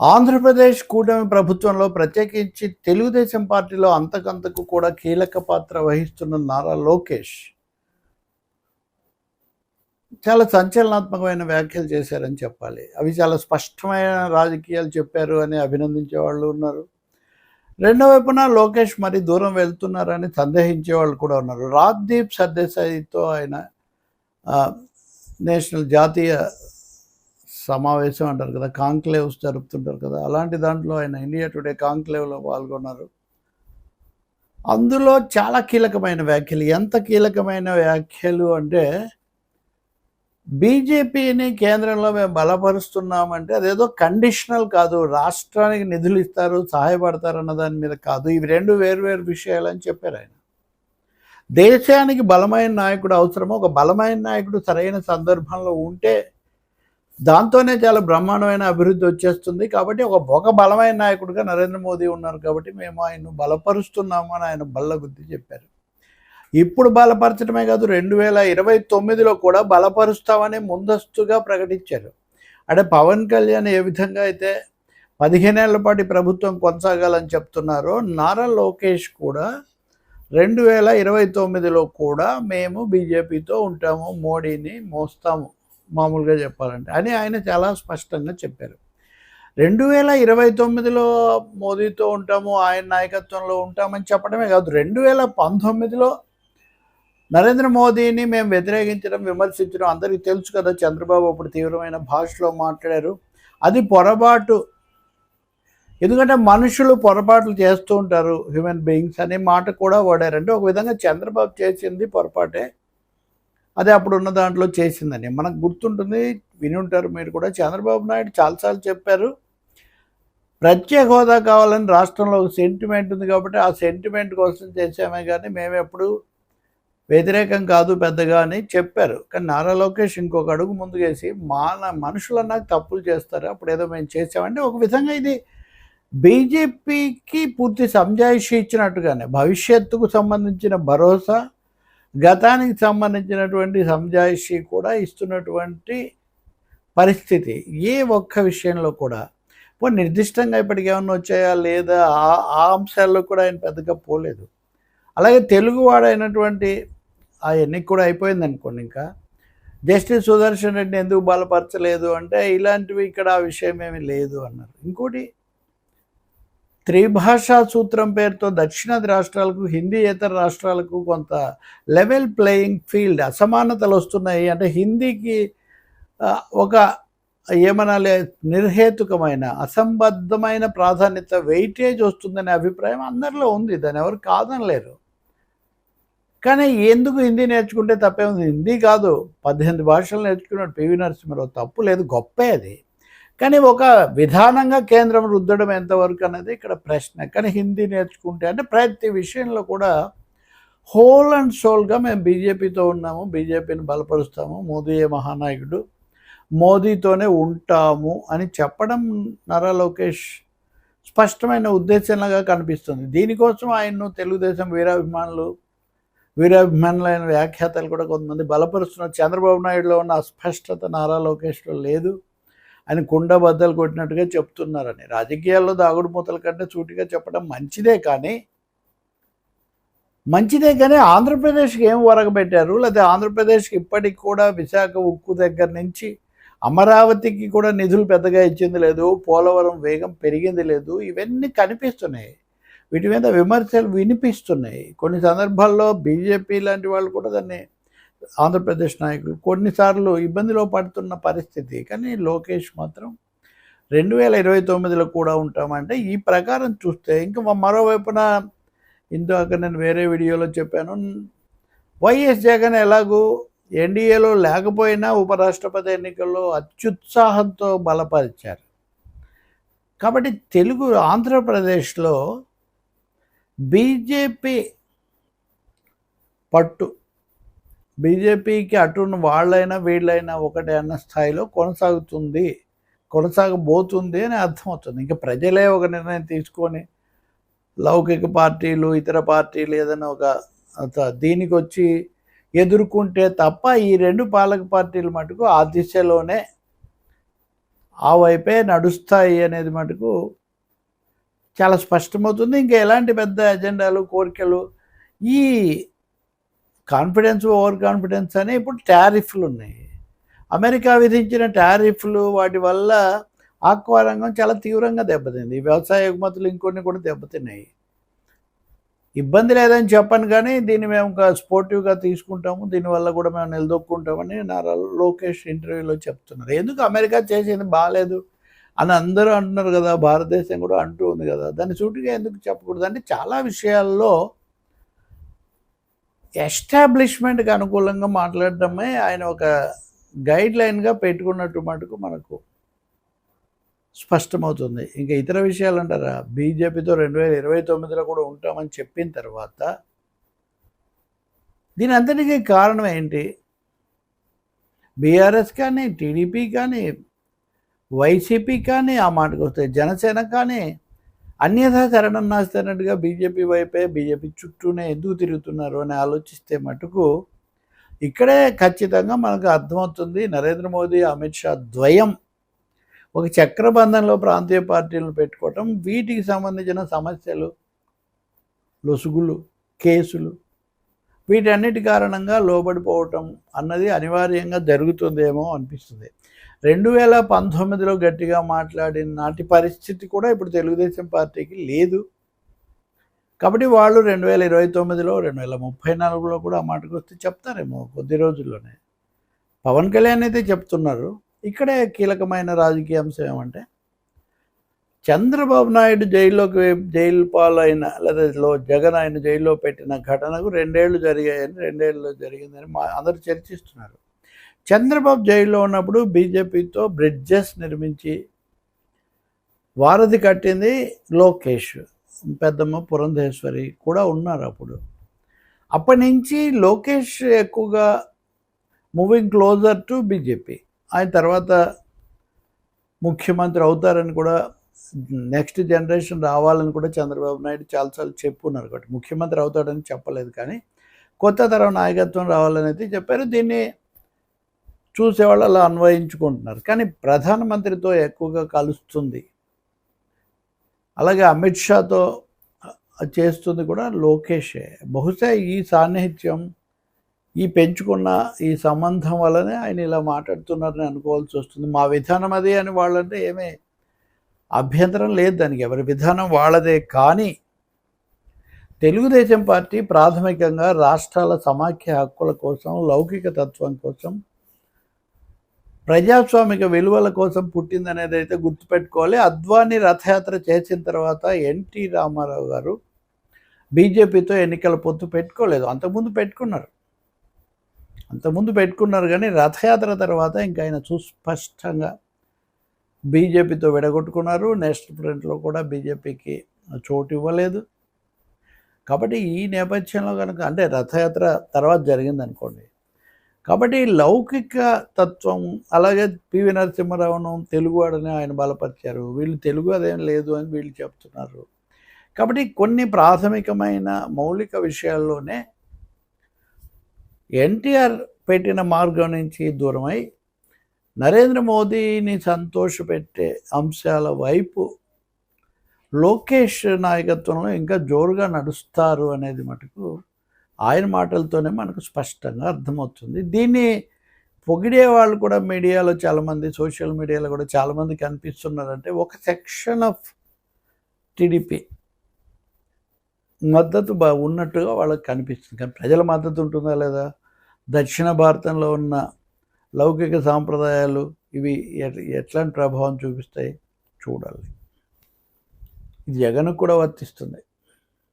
ఆంధ్రప్రదేశ్ కూటమి ప్రభుత్వంలో ప్రత్యేకించి తెలుగుదేశం పార్టీలో అంతకంతకు కూడా కీలక పాత్ర వహిస్తున్న నారా లోకేష్ చాలా సంచలనాత్మకమైన వ్యాఖ్యలు చేశారని చెప్పాలి. అవి చాలా స్పష్టమైన రాజకీయాలు చెప్పారు అని అభినందించే వాళ్ళు ఉన్నారు. రెండో వైపున లోకేష్ మరి దూరం వెళ్తున్నారని సందేహించే వాళ్ళు కూడా ఉన్నారు. రాజ్దీప్ సర్దేశాయితో ఆయన నేషనల్ జాతీయ సమావేశం అంటారు కదా కాంక్లేవ్స్ జరుపుతుంటారు కదా అలాంటి దాంట్లో ఆయన ఇండియా టుడే కాంక్లేవ్లో పాల్గొన్నారు. అందులో చాలా కీలకమైన వ్యాఖ్యలు ఎంత కీలకమైన వ్యాఖ్యలు అంటే బీజేపీని కేంద్రంలో మేము బలపరుస్తున్నామంటే అదేదో కండిషనల్ కాదు రాష్ట్రానికి నిధులు ఇస్తారు సహాయపడతారు అన్న దాని మీద కాదు ఇవి రెండు వేరు విషయాలు అని చెప్పారు ఆయన. దేశానికి బలమైన నాయకుడు అవసరమో? ఒక బలమైన నాయకుడు సరైన సందర్భంలో ఉంటే దాంతోనే చాలా బ్రహ్మాండమైన అభివృద్ధి వచ్చేస్తుంది. కాబట్టి ఒక ఒక బలమైన నాయకుడిగా నరేంద్ర మోదీ ఉన్నారు కాబట్టి మేము ఆయన్ను బలపరుస్తున్నాము అని ఆయన బల్ల గుద్ది చెప్పారు. ఇప్పుడు బలపరచడమే కాదు రెండు వేల ఇరవై తొమ్మిదిలో కూడా బలపరుస్తామని ముందస్తుగా ప్రకటించారు. అంటే పవన్ కళ్యాణ్ ఏ విధంగా అయితే పదిహేనేళ్ళ పాటు ప్రభుత్వం కొనసాగాలని చెప్తున్నారో నారా లోకేష్ కూడా రెండు వేల ఇరవై తొమ్మిదిలో కూడా మేము బీజేపీతో ఉంటాము మోడీని మోస్తాము. మామూలుగా చెప్పాలంటే. అని ఆయన చాలా స్పష్టంగా చెప్పారు. రెండు వేల ఇరవై తొమ్మిదిలో మోదీతో ఉంటాము ఆయన నాయకత్వంలో ఉంటామని చెప్పడమే కాదు రెండు వేల పంతొమ్మిదిలో నరేంద్ర మోదీని మేము వ్యతిరేకించడం విమర్శించడం అందరికీ తెలుసు కదా చంద్రబాబు అప్పుడు తీవ్రమైన భాషలో మాట్లాడారు. అది పొరపాటు. ఎందుకంటే మనుషులు పొరపాట్లు చేస్తూ ఉంటారు హ్యూమన్ బీయింగ్స్ అనే మాట కూడా వాడారంటే ఒక విధంగా చంద్రబాబు చేసింది పొరపాటే. అదే అప్పుడు ఉన్న దాంట్లో చేసిందని. మనకు గుర్తుంటుంది విని ఉంటారు మీరు కూడా. చంద్రబాబు నాయుడు చాలాసార్లు చెప్పారు ప్రత్యేక హోదా కావాలని రాష్ట్రంలో ఒక సెంటిమెంట్ ఉంది కాబట్టి ఆ సెంటిమెంట్ కోసం చేసామే కానీ మేము ఎప్పుడు వ్యతిరేకం కాదు పెద్దగా అని చెప్పారు. కానీ నారా లోకేష్ ఇంకొక అడుగు ముందుకేసి మన మనుషులు నాకు తప్పులు చేస్తారు. అప్పుడు ఏదో మేము చేసామంటే ఒక విధంగా ఇది బీజేపీకి పూర్తి సంజాయిషి ఇచ్చినట్టుగానే భవిష్యత్తుకు సంబంధించిన భరోసా గతానికి సంబంధించినటువంటి సంజాయిషి కూడా ఇస్తున్నటువంటి పరిస్థితి. ఏ ఒక్క విషయంలో కూడా. ఇప్పుడు నిర్దిష్టంగా ఇప్పటికి ఏమన్నా వచ్చాయా? లేదా ఆ ఆ అంశాల్లో కూడా ఆయన పెద్దగా పోలేదు. అలాగే తెలుగువాడైనటువంటి ఆ ఎన్నిక కూడా అయిపోయింది అనుకోండి ఇంకా. జస్టిస్ సుదర్శన్ రెడ్డిని ఎందుకు బలపరచలేదు? అంటే ఇలాంటివి ఇక్కడ ఆ విషయం ఏమీ లేదు అన్నారు. ఇంకోటి త్రిభాషా సూత్రం పేరుతో దక్షిణాది రాష్ట్రాలకు హిందీ ఇతర రాష్ట్రాలకు కొంత లెవెల్ ప్లేయింగ్ ఫీల్డ్ అసమానతలు వస్తున్నాయి. అంటే హిందీకి ఒక ఏమనాలి నిర్హేతుకమైన అసంబద్ధమైన ప్రాధాన్యత వెయిటేజ్ వస్తుందనే అభిప్రాయం అందరిలో ఉంది. దాన్ని ఎవరు కాదనలేరు. కానీ ఎందుకు హిందీ నేర్చుకుంటే తప్పే ఉంది హిందీ కాదు. పద్దెనిమిది భాషలు నేర్చుకున్నాడు పివి నరసింహరావు. తప్పు లేదు. గొప్పే అది. కానీ ఒక విధానంగా కేంద్రం రుద్దడం ఎంతవరకు అనేది ఇక్కడ ప్రశ్న. కానీ హిందీ నేర్చుకుంటే అంటే ప్రతి విషయంలో కూడా హోల్ అండ్ సోల్గా మేము బీజేపీతో ఉన్నాము బీజేపీని బలపరుస్తాము మోదీయే మహానాయకుడు మోదీతోనే ఉంటాము అని చెప్పడం నారా లోకేష్ స్పష్టమైన ఉద్దేశంలాగా కనిపిస్తుంది. దీనికోసం ఆయన్ను తెలుగుదేశం వీరాభిమానులు వీరాభిమానులైన వ్యాఖ్యాతలు కూడా కొంతమంది బలపరుస్తున్నారు. చంద్రబాబు నాయుడులో ఉన్న అస్పష్టత నారా లోకేష్లో లేదు. అని కుండ బద్దలు కొట్టినట్టుగా చెప్తున్నారని. రాజకీయాల్లో దాగుడు మూతల కంటే సూటిగా చెప్పడం మంచిదే కానీ మంచిదే కానీ ఆంధ్రప్రదేశ్కి ఏం ఒరగబెట్టారు లేదా ఆంధ్రప్రదేశ్కి ఇప్పటికి కూడా విశాఖ ఉక్కు దగ్గర నుంచి అమరావతికి కూడా నిధులు పెద్దగా ఇచ్చింది లేదు పోలవరం వేగం పెరిగింది లేదు ఇవన్నీ కనిపిస్తున్నాయి. వీటి మీద విమర్శలు వినిపిస్తున్నాయి. కొన్ని సందర్భాల్లో బీజేపీ లాంటి వాళ్ళు కూడా దాన్ని ఆంధ్రప్రదేశ్ నాయకులు కొన్నిసార్లు ఇబ్బందిలో పడుతున్న పరిస్థితి. కానీ లోకేష్ మాత్రం రెండు వేల ఇరవై తొమ్మిదిలో కూడా ఉంటామంటే ఈ ప్రకారం చూస్తే ఇంకా మరోవైపున ఇందాక నేను వేరే వీడియోలో చెప్పాను. వైఎస్ జగన్ ఎలాగూ ఎన్డీఏలో లేకపోయినా ఉపరాష్ట్రపతి ఎన్నికల్లో అత్యుత్సాహంతో బలపరిచారు. కాబట్టి తెలుగు ఆంధ్రప్రదేశ్లో బీజేపీ పట్టు బీజేపీకి అటున్న వాళ్ళైనా వీళ్ళైనా ఒకటే అన్న స్థాయిలో కొనసాగుతుంది. కొనసాగబోతుంది అని అర్థమవుతుంది. ఇంకా ప్రజలే ఒక నిర్ణయం తీసుకొని లౌకిక పార్టీలు ఇతర పార్టీలు ఏదైనా ఒక దీనికి వచ్చి ఎదుర్కొంటే తప్ప ఈ రెండు పాలక పార్టీలు మటుకు ఆ దిశలోనే ఆ వైపే నడుస్తాయి అనేది మటుకు చాలా స్పష్టమవుతుంది. ఇంకా ఎలాంటి పెద్ద ఎజెండాలు కోరికలు ఈ కాన్ఫిడెన్స్ ఓవర్ కాన్ఫిడెన్స్ అని ఇప్పుడు టారిఫ్లు ఉన్నాయి. అమెరికా విధించిన టారిఫ్లు వాటి వల్ల ఆక్వా రంగం చాలా తీవ్రంగా దెబ్బతింది. వ్యవసాయ ఎగుమతులు ఇంకొన్ని కూడా దెబ్బతిన్నాయి. ఇబ్బంది లేదని చెప్పను కానీ దీన్ని మేము ఒక స్పోర్టివ్గా తీసుకుంటాము. దీనివల్ల కూడా మేము నిలదొక్కుంటామని నారా లోకేష్ ఇంటర్వ్యూలో చెప్తున్నారు. ఎందుకు అమెరికా చేసింది బాగాలేదు అని అందరూ అంటున్నారు కదా భారతదేశం కూడా అంటూ ఉంది కదా. దాన్ని సూటిగా ఎందుకు చెప్పకూడదు? అంటే చాలా విషయాల్లో ఎస్టాబ్లిష్మెంట్కి అనుకూలంగా మాట్లాడటమే ఆయన ఒక గైడ్ లైన్గా పెట్టుకున్నట్టు మటుకు మనకు స్పష్టమవుతుంది. ఇంకా ఇతర విషయాలు అంటారా? బీజేపీతో రెండు వేల ఇరవై తొమ్మిదిలో కూడా ఉంటామని చెప్పిన తర్వాత దీని అంతటికీ కారణం ఏంటి? బీఆర్ఎస్ కానీ టీడీపీ కానీ వైసీపీ కానీ ఆ మాటకు వస్తే జనసేన కానీ అన్యథాకరణం నాస్తున్నట్టుగా బీజేపీ వైపే బీజేపీ చుట్టూనే ఎందుకు తిరుగుతున్నారు అని ఆలోచిస్తే మటుకు ఇక్కడే ఖచ్చితంగా మనకు అర్థమవుతుంది నరేంద్ర మోదీ అమిత్ షా ద్వయం. ఒక చక్రబంధంలో ప్రాంతీయ పార్టీలను పెట్టుకోవటం వీటికి సంబంధించిన సమస్యలు లొసుగులు కేసులు వీటన్నిటి కారణంగా లోబడిపోవటం అన్నది అనివార్యంగా జరుగుతుందేమో అనిపిస్తుంది. రెండు వేల పంతొమ్మిదిలో గట్టిగా మాట్లాడిన నాటి పరిస్థితి కూడా ఇప్పుడు తెలుగుదేశం పార్టీకి లేదు. కాబట్టి వాళ్ళు రెండు వేల ఇరవై తొమ్మిదిలో రెండు వేల ముప్పై నాలుగులో కూడా ఆ మాటకు వస్తే చెప్తారేమో కొద్ది రోజుల్లోనే. పవన్ కళ్యాణ్ అయితే చెప్తున్నారు. ఇక్కడే కీలకమైన రాజకీయ అంశం ఏమంటే చంద్రబాబు నాయుడు జైల్లోకి జైలు పాలైన లేదా జగన్ ఆయన జైల్లో పెట్టిన ఘటనకు రెండేళ్ళు జరిగాయని రెండేళ్ళు జరిగిందని మా అందరూ చర్చిస్తున్నారు. చంద్రబాబు జైల్లో ఉన్నప్పుడు బీజేపీతో బ్రిడ్జెస్ నిర్మించి వారధి కట్టింది లోకేష్. పెద్దమ్మ పురంధేశ్వరి కూడా ఉన్నారు అప్పుడు. అప్పటి నుంచి లోకేష్ ఎక్కువగా మూవింగ్ క్లోజర్ టు బీజేపీ. ఆయన తర్వాత ముఖ్యమంత్రి అవుతారని కూడా నెక్స్ట్ జనరేషన్ రావాలని కూడా చంద్రబాబు నాయుడు చాలాసార్లు చెప్పున్నారు కాబట్టి ముఖ్యమంత్రి అవుతాడని చెప్పలేదు కానీ కొత్త తరం నాయకత్వం రావాలని అయితే చెప్పారు. దీన్ని చూసేవాళ్ళు అలా అన్వయించుకుంటున్నారు. కానీ ప్రధానమంత్రితో ఎక్కువగా కలుస్తుంది. అలాగే అమిత్ షాతో చేస్తుంది కూడా లోకేషే. బహుశా ఈ సాన్నిహిత్యం ఈ పెంచుకున్న ఈ సంబంధం వల్లనే ఆయన ఇలా మాట్లాడుతున్నారని అనుకోవాల్సి వస్తుంది. మా విధానం అదే అని వాళ్ళంటే ఏమీ అభ్యంతరం లేదు దానికి. ఎవరి విధానం వాళ్ళదే. కానీ తెలుగుదేశం పార్టీ ప్రాథమికంగా రాష్ట్రాల సమాఖ్య హక్కుల కోసం లౌకిక తత్వం కోసం ప్రజాస్వామిక విలువల కోసం పుట్టిందనేది అయితే గుర్తుపెట్టుకోవాలి. అద్వానీ రథయాత్ర చేసిన తర్వాత ఎన్టీ రామారావు గారు బీజేపీతో ఎన్నికల పొత్తు పెట్టుకోలేదు. అంతకుముందు పెట్టుకున్నారు. అంతకుముందు పెట్టుకున్నారు కానీ రథయాత్ర తర్వాత ఇంకా ఆయన సుస్పష్టంగా బీజేపీతో విడగొట్టుకున్నారు. నెక్స్ట్ ఫ్రంట్లో కూడా బీజేపీకి చోటు ఇవ్వలేదు. కాబట్టి ఈ నేపథ్యంలో కనుక అంటే రథయాత్ర తర్వాత జరిగింది అనుకోండి కాబట్టి లౌకిక తత్వం అలాగే పివి నరసింహరావును తెలుగువాడని ఆయన బలపరిచారు. వీళ్ళు తెలుగు అదేం లేదు అని వీళ్ళు చెప్తున్నారు. కాబట్టి కొన్ని ప్రాథమికమైన మౌలిక విషయాల్లోనే ఎన్టీఆర్ పెట్టిన మార్గం నుంచి దూరమై నరేంద్ర మోదీని సంతోషపెట్టే అంశాల వైపు లోకేష్ నాయకత్వంలో ఇంకా జోరుగా నడుస్తారు అనేది మటుకు ఆయన మాటలతోనే మనకు స్పష్టంగా అర్థమవుతుంది. దీన్ని పొగిడే వాళ్ళు కూడా మీడియాలో చాలామంది సోషల్ మీడియాలో కూడా చాలామంది కనిపిస్తున్నారంటే ఒక సెక్షన్ ఆఫ్ టీడీపీ మద్దతు బా ఉన్నట్టుగా వాళ్ళకి కనిపిస్తుంది. కానీ ప్రజల మద్దతు ఉంటుందా లేదా? దక్షిణ భారతంలో ఉన్న లౌకిక సాంప్రదాయాలు ఇవి ఎట్లాంటి ప్రభావం చూపిస్తాయి? చూడాలి. ఇది జగన్కు కూడా వర్తిస్తుంది.